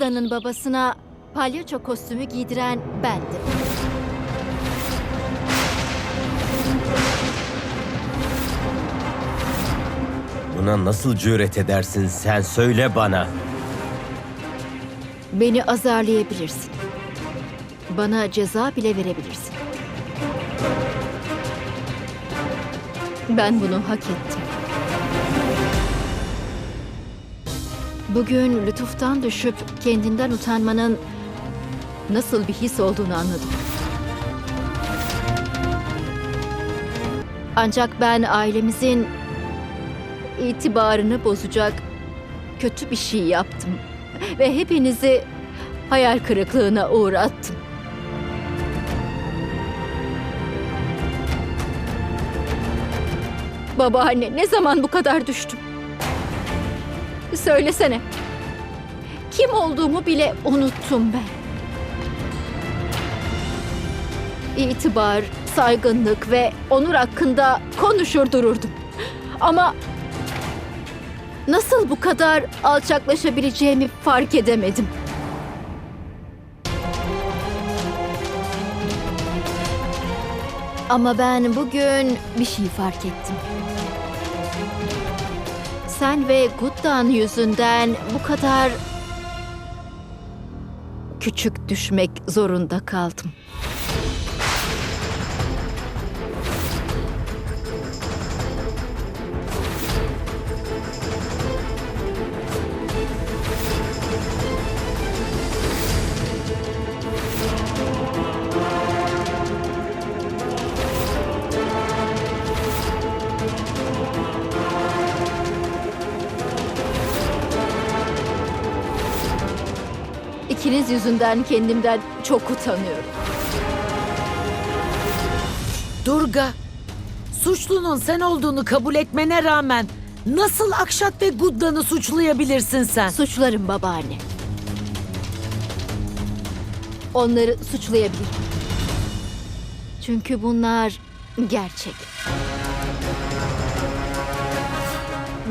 Gudda'nın babasına palyaço kostümü giydiren bendim. Buna nasıl cüret edersin sen söyle bana. Beni azarlayabilirsin. Bana ceza bile verebilirsin. Ben bunu hak ettim. Bugün lütuftan düşüp kendinden utanmanın nasıl bir his olduğunu anladım. Ancak ben ailemizin itibarını bozacak kötü bir şey yaptım ve hepinizi hayal kırıklığına uğrattım. Babaanne ne zaman bu kadar düştüm? Söylesene. Kim olduğumu bile unuttum ben. İtibar, saygınlık ve onur hakkında konuşur dururdum. Ama nasıl bu kadar alçaklaşabileceğimi fark edemedim. Ama ben bugün bir şey fark ettim. Sen ve Guddan yüzünden bu kadar küçük düşmek zorunda kaldım. Yüzünden kendimden çok utanıyorum. Durga, suçlunun sen olduğunu kabul etmene rağmen nasıl Akşat ve Gudda'nı suçlayabilirsin sen? Suçlarım babaanne. Onları suçlayabilirim. Çünkü bunlar gerçek.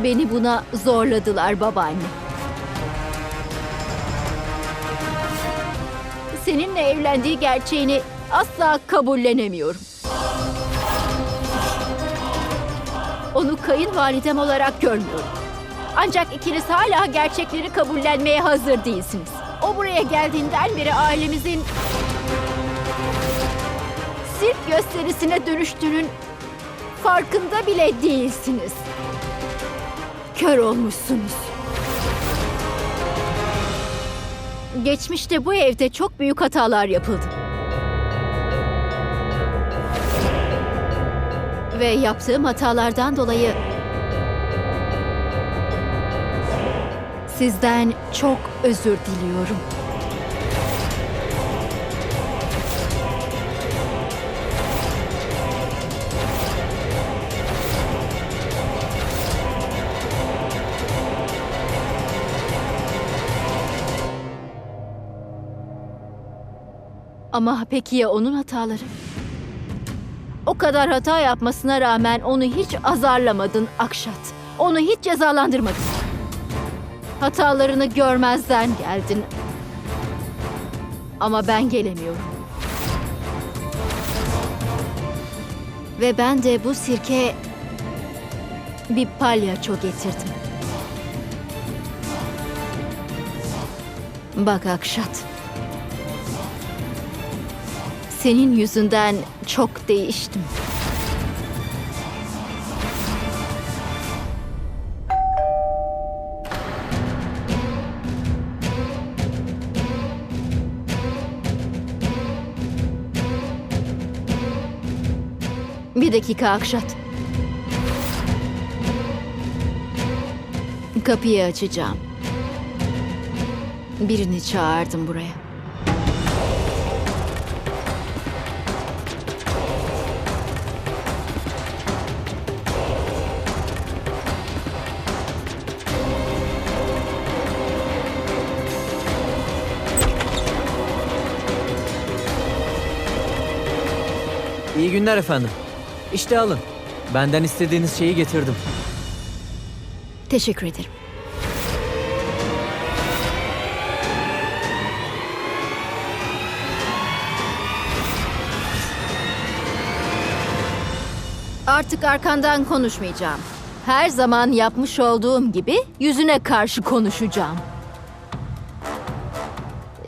Beni buna zorladılar babaanne. Seninle evlendiği gerçeğini asla kabullenemiyorum. Onu kayınvalidem olarak görmüyorum. Ancak ikiniz hala gerçekleri kabullenmeye hazır değilsiniz. O buraya geldiğinden beri ailemizin sirk gösterisine dönüştüğünün farkında bile değilsiniz. Kör olmuşsunuz. Geçmişte bu evde çok büyük hatalar yapıldı. Ve yaptığım hatalardan dolayı sizden çok özür diliyorum. Ama peki ya onun hataları? O kadar hata yapmasına rağmen onu hiç azarlamadın Akşat. Onu hiç cezalandırmadın. Hatalarını görmezden geldin. Ama ben gelemiyorum. Ve ben de bu sirke bir palyaço getirdim. Bak Akşat. Senin yüzünden çok değiştim. Bir dakika Akşat. Kapıyı açacağım. Birini çağırdım buraya. İyi günler efendim. İşte alın. Benden istediğiniz şeyi getirdim. Teşekkür ederim. Artık arkandan konuşmayacağım. Her zaman yapmış olduğum gibi yüzüne karşı konuşacağım.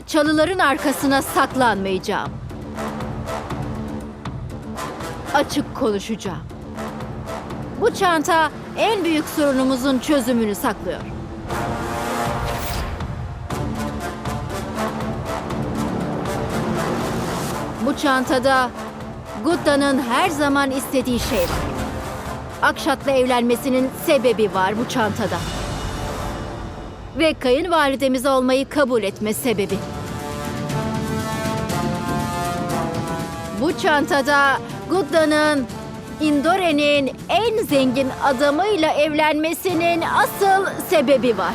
Çalıların arkasına saklanmayacağım. Açık konuşacağım. Bu çanta en büyük sorunumuzun çözümünü saklıyor. Bu çantada Gudda'nın her zaman istediği şey var. Akşat'la evlenmesinin sebebi var bu çantada. Ve kayınvalidemiz olmayı kabul etme sebebi. Bu çantada Gudda'nın Indore'nin en zengin adamıyla evlenmesinin asıl sebebi var.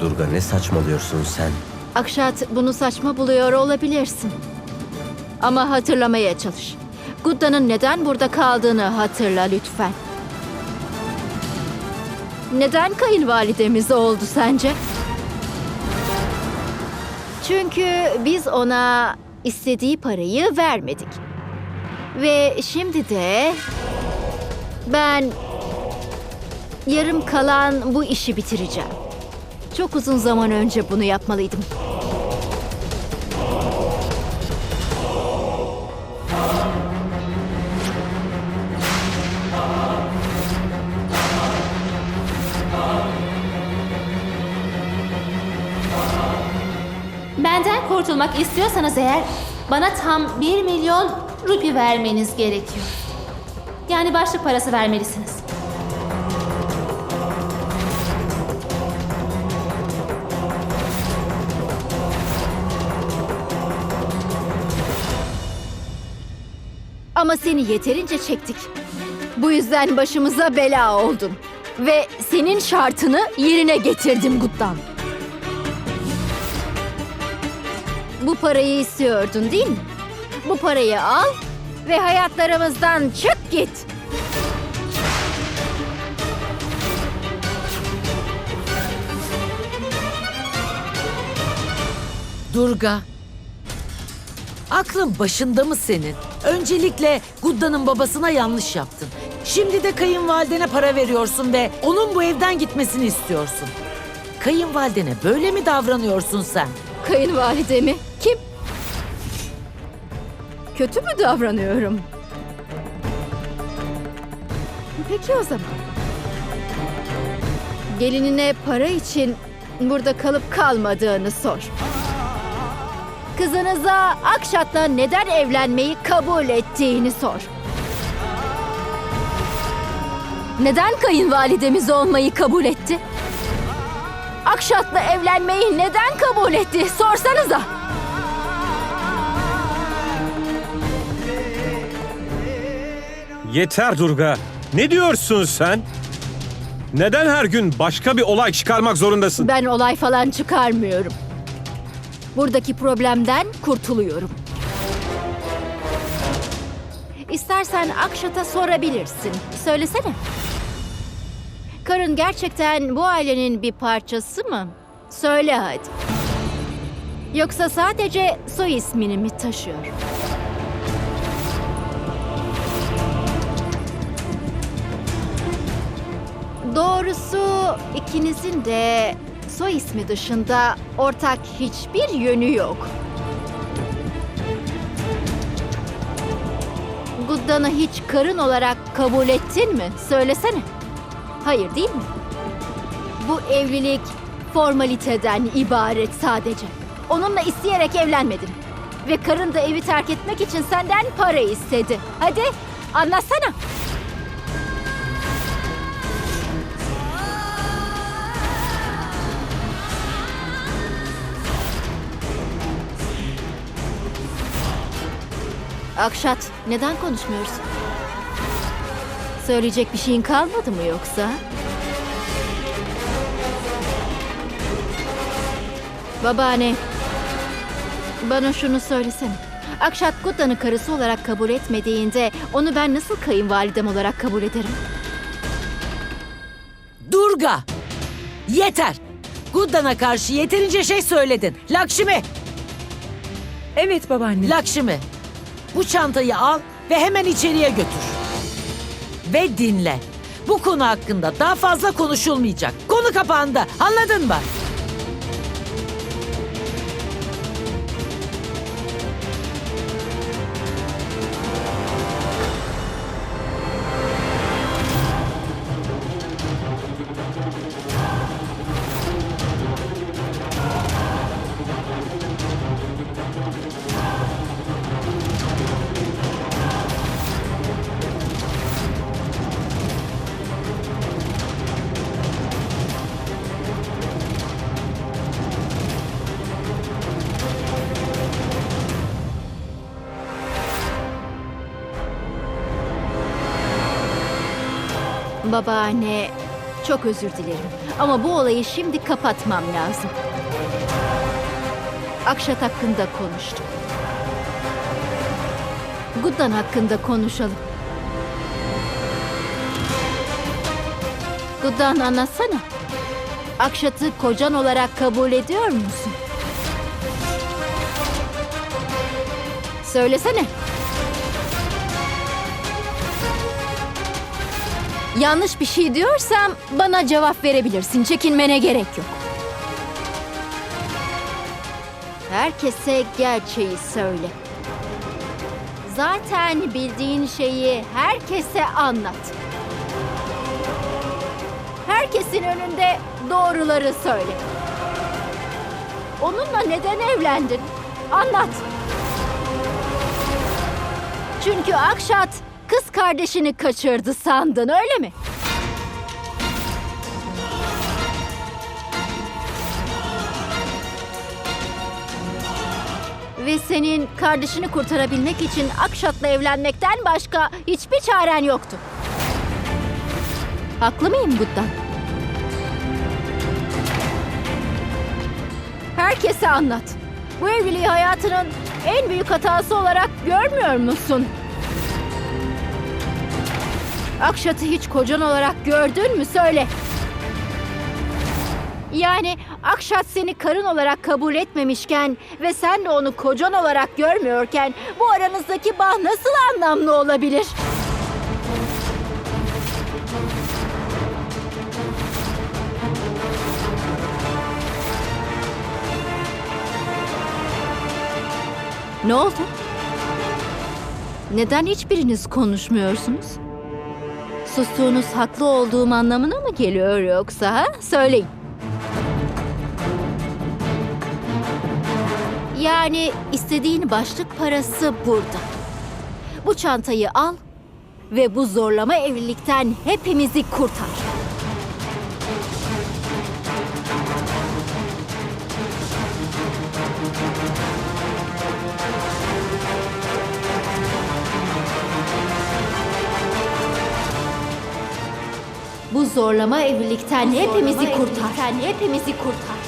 Durga ne saçmalıyorsun sen? Akşat bunu saçma buluyor olabilirsin. Ama hatırlamaya çalış. Gudda'nın neden burada kaldığını hatırla lütfen. Neden kayınvalidemiz oldu sence? Çünkü biz ona istediği parayı vermedik. Ve şimdi de ben yarım kalan bu işi bitireceğim. Çok uzun zaman önce bunu yapmalıydım. Kurtulmak istiyorsanız eğer bana tam 1 milyon rupi vermeniz gerekiyor. Yani başlık parası vermelisiniz. Ama seni yeterince çektik. Bu yüzden başımıza bela oldun. Ve senin şartını yerine getirdim Guttan. Bu parayı istiyordun değil mi? Bu parayı al ve hayatlarımızdan çık git. Durga. Aklın başında mı senin? Öncelikle Gudda'nın babasına yanlış yaptın. Şimdi de kayınvalidene para veriyorsun ve onun bu evden gitmesini istiyorsun. Kayınvalidene böyle mi davranıyorsun sen? Kayınvalidemi kim? Kötü mü davranıyorum? Peki o zaman. Gelinine para için burada kalıp kalmadığını sor. Kızınıza Akşat'la neden evlenmeyi kabul ettiğini sor. Neden kayınvalidemiz olmayı kabul etti? Akşat'la evlenmeyi neden kabul etti? Sorsanıza. Yeter Durga. Ne diyorsun sen? Neden her gün başka bir olay çıkarmak zorundasın? Ben olay falan çıkarmıyorum. Buradaki problemden kurtuluyorum. İstersen Akşat'a sorabilirsin. Söylesene. Karın gerçekten bu ailenin bir parçası mı? Söyle hadi. Yoksa sadece soy ismini mi taşıyor? Doğrusu ikinizin de soy ismi dışında ortak hiçbir yönü yok. Guddan'ı hiç karın olarak kabul ettin mi? Söylesene. Hayır değil mi? Bu evlilik formaliteden ibaret sadece. Onunla isteyerek evlenmedin. Ve karın da evi terk etmek için senden para istedi. Hadi anlatsana. Akşat, neden konuşmuyorsun? Söyleyecek bir şeyin kalmadı mı yoksa? Babaanne, bana şunu söylesene. Akşat Gudda'nın karısı olarak kabul etmediğinde onu ben nasıl kayınvalidem olarak kabul ederim? Durga! Yeter! Gudda'na karşı yeterince şey söyledin. Lakşmi! Evet babaanne. Lakşmi, bu çantayı al ve hemen içeriye götür. Ve dinle. Bu konu hakkında daha fazla konuşulmayacak. Konu kapandı. Anladın mı? Babaanne, çok özür dilerim. Ama bu olayı şimdi kapatmam lazım. Akşat hakkında konuştuk. Guddan hakkında konuşalım. Guddan anlatsana. Akşat'ı kocan olarak kabul ediyor musun? Söylesene. Yanlış bir şey diyorsam bana cevap verebilirsin. Çekinmene gerek yok. Herkese gerçeği söyle. Zaten bildiğin şeyi herkese anlat. Herkesin önünde doğruları söyle. Onunla neden evlendin? Anlat. Çünkü Akşat kız kardeşini kaçırdı sandın öyle mi? Ve senin kardeşini kurtarabilmek için Akşat'la evlenmekten başka hiçbir çaren yoktu. Haklı mıyım Guddan? Herkese anlat. Bu evliliği hayatının en büyük hatası olarak görmüyor musun? Akşat'ı hiç kocan olarak gördün mü söyle. Yani Akşat seni karın olarak kabul etmemişken ve sen de onu kocan olarak görmüyorken bu aranızdaki bağ nasıl anlamlı olabilir? Ne oldu? Neden hiçbiriniz konuşmuyorsunuz? Sustuğunuz haklı olduğum anlamına mı geliyor yoksa ha? Söyleyin. Yani istediğin başlık parası burada. Bu çantayı al ve bu zorlama evlilikten hepimizi kurtar. Zorlama evlilikten hepimizi kurtar. Hepimizi kurtar.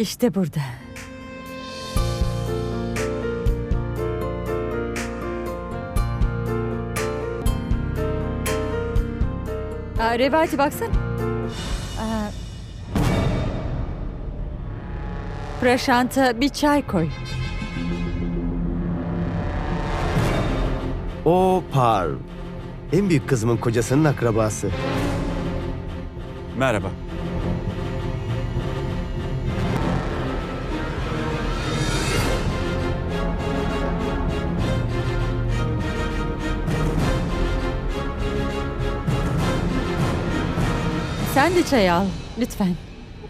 İşte burada. Aa, Revati baksana. Aa, Praşanta bir çay koy. O Par. En büyük kızımın kocasının akrabası. Merhaba. Sen de çay al lütfen.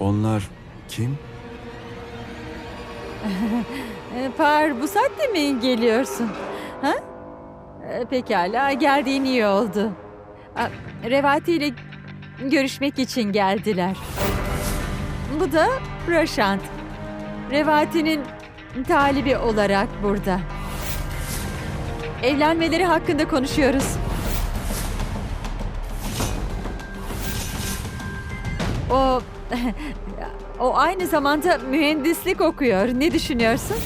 Onlar kim? Ee, Par bu saatte mi geliyorsun? Ha? Ee, Pekala geldiğin iyi oldu. Revati ile görüşmek için geldiler. Bu da Prashant. Revati'nin talibi olarak burada. Evlenmeleri hakkında konuşuyoruz. O o aynı zamanda mühendislik okuyor. Ne düşünüyorsun?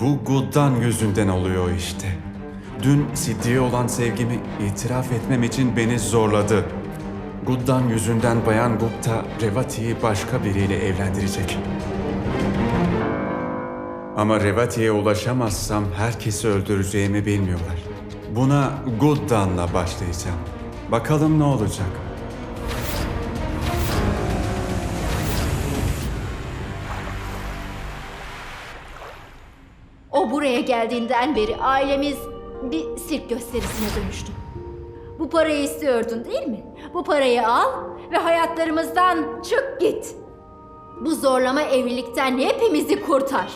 Bu Guddan yüzünden oluyor işte. Dün Siddi'ye olan sevgimi itiraf etmem için beni zorladı. Guddan yüzünden Bayan Gupta Revati'yi başka biriyle evlendirecek. Ama Revati'ye ulaşamazsam herkesi öldüreceğimi bilmiyorlar. Buna Guddan'la başlayacağım. Bakalım ne olacak. O buraya geldiğinden beri ailemiz bir sirk gösterisine dönüştü. Bu parayı istiyordun değil mi? Bu parayı al ve hayatlarımızdan çık git. Bu zorlama evlilikten hepimizi kurtar.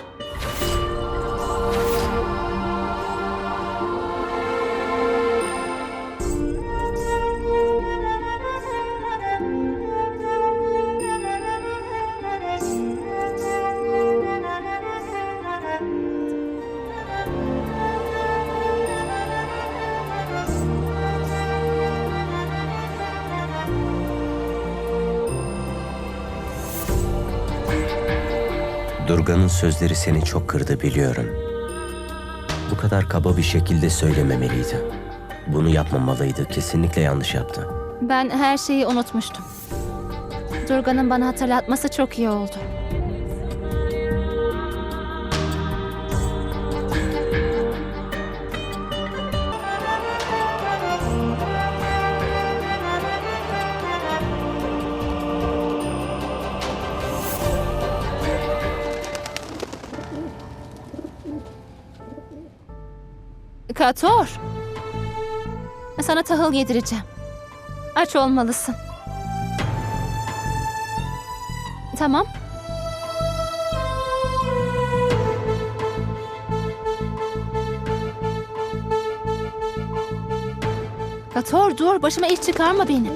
Durga'nın sözleri seni çok kırdı biliyorum. Bu kadar kaba bir şekilde söylememeliydi. Bunu yapmamalıydı. Kesinlikle yanlış yaptı. Ben her şeyi unutmuştum. Durga'nın bana hatırlatması çok iyi oldu. Kator. Sana tahıl yedireceğim. Aç olmalısın. Tamam. Kator dur başıma iş çıkarma benim.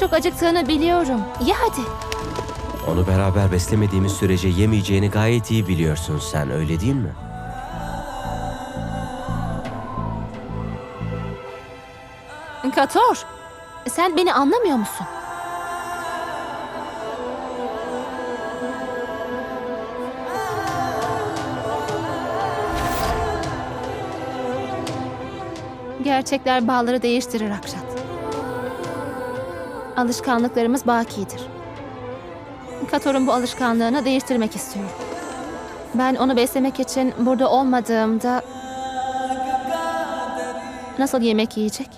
Çok acıktığını biliyorum. Ye hadi. Onu beraber beslemediğimiz sürece yemeyeceğini gayet iyi biliyorsun sen öyle değil mi? Kator, sen beni anlamıyor musun? Gerçekler bağları değiştirir Akşat. Alışkanlıklarımız bakidir. Kator'un bu alışkanlığını değiştirmek istiyorum. Ben onu beslemek için burada olmadığımda nasıl yemek yiyecek?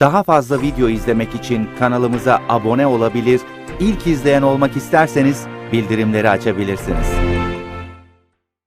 Daha fazla video izlemek için kanalımıza abone olabilir, ilk izleyen olmak isterseniz bildirimleri açabilirsiniz.